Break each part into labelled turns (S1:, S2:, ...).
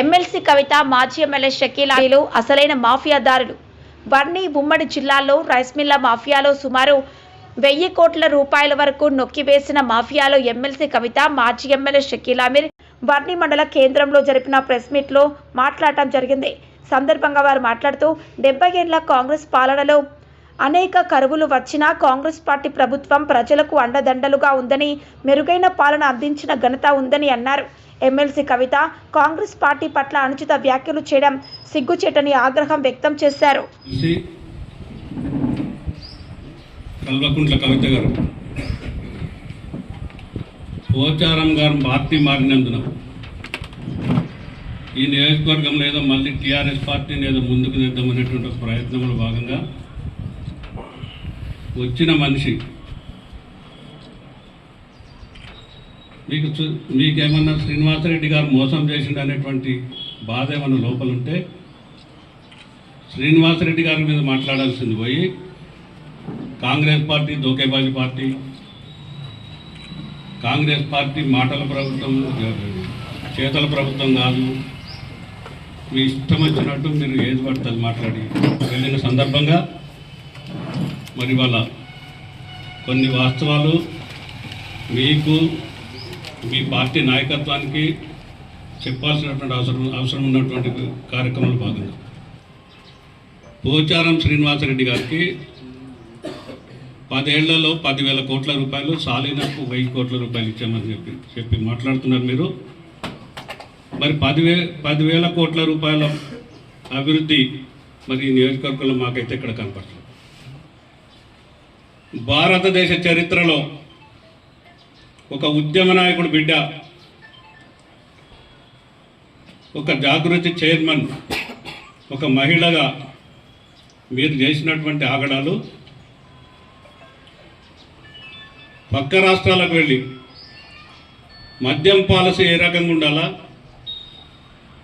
S1: MLC కవిత మాజీ MLA షకీలాలు అసలైన మాఫియాదారులు. వర్ణి ఉమ్మడి జిల్లాల్లో రైస్ మిల్ల మాఫియాలో సుమారు వెయ్యి కోట్ల రూపాయల వరకు నొక్కివేసిన మాఫియాలో ఎమ్మెల్సీ కవిత మాజీ ఎమ్మెల్యే షకీల్ అమీర్ వర్ణి మండల కేంద్రంలో జరిపిన ప్రెస్ మీట్లో మాట్లాడటం జరిగింది. సందర్భంగా వారు మాట్లాడుతూ డెబ్బై ఏళ్ళ కాంగ్రెస్ పాలనలో అనేక కరువులు వచ్చినా కాంగ్రెస్ పార్టీ ప్రభుత్వం ప్రజలకు అండదండలుగా ఉందని మెరుగైన పాలన అందించిన ఘనత ఉందని అన్నారు. ఎమ్మెల్సీ కవిత కాంగ్రెస్ పార్టీ పట్ల అనుచిత వ్యాఖ్యలు చేయడం సిగ్గుచేటని ఆగ్రహం వ్యక్తం చేశారు.
S2: కల్వకుంట్ల కవిత గారు పోచారం గారు పార్టీ మారినందున ఈ నియోజకవర్గంలో ఏదో మళ్ళీ టీఆర్ఎస్ పార్టీని ఏదో ముందుకు తెద్దామనేటువంటి ఒక ప్రయత్నంలో భాగంగా వచ్చిన మనిషి మీకు చు- మీకేమన్నా శ్రీనివాసరెడ్డి గారు మోసం చేసిండు అనేటువంటి బాధ ఏమన్నా లోపలుంటే శ్రీనివాసరెడ్డి గారి మీద మాట్లాడాల్సింది పోయి కాంగ్రెస్ పార్టీ దోకేబాజీ పార్టీ కాంగ్రెస్ పార్టీ మాటల ప్రభుత్వం చేతల ప్రభుత్వం కాదు. మీ ఇష్టం వచ్చినట్టు మీరు ఏది పడుతుంది మాట్లాడి. వెళ్ళిన సందర్భంగా మరి వాళ్ళ కొన్ని వాస్తవాలు మీకు మీ పార్టీ నాయకత్వానికి చెప్పాల్సినటువంటి అవసరం అవసరం ఉన్నటువంటి కార్యక్రమంలో భాగంగా. పోచారం శ్రీనివాసరెడ్డి గారికి పదేళ్ళలో పదివేల కోట్ల రూపాయలు సాలినకు వెయ్యి కోట్ల రూపాయలు ఇచ్చామని చెప్పి చెప్పి మాట్లాడుతున్నారు మీరు. మరి పదివే పదివేల కోట్ల రూపాయల అభివృద్ధి మరి ఈ నియోజకవర్గంలో మాకైతే ఇక్కడ కనపడుతుంది భారతదేశ చరిత్రలో ఒక ఉద్యమ నాయకుడు బిడ్డ ఒక జాగృతి చైర్మన్ ఒక మహిళగా మీరు చేసినటువంటి ఆగడాలు పక్క రాష్ట్రాలకు వెళ్ళి మద్యం పాలసీ ఏ రకంగా ఉండాలా?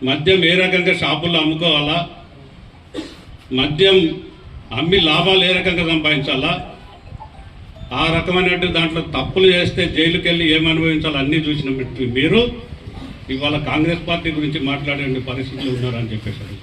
S2: మద్యం ఏ రకంగా షాపుల్లో అమ్ముకోవాలా? మద్యం అమ్మి లాభాలు ఏ రకంగా సంపాదించాలా? ఆ రకమైనటువంటి దాంట్లో తప్పులు చేస్తే జైలుకి వెళ్ళి ఏం అనుభవించాలో అన్నీ చూసిన మీరు. ఇవాళ కాంగ్రెస్ పార్టీ గురించి మాట్లాడే పరిస్థితులు ఉన్నారని చెప్పేసి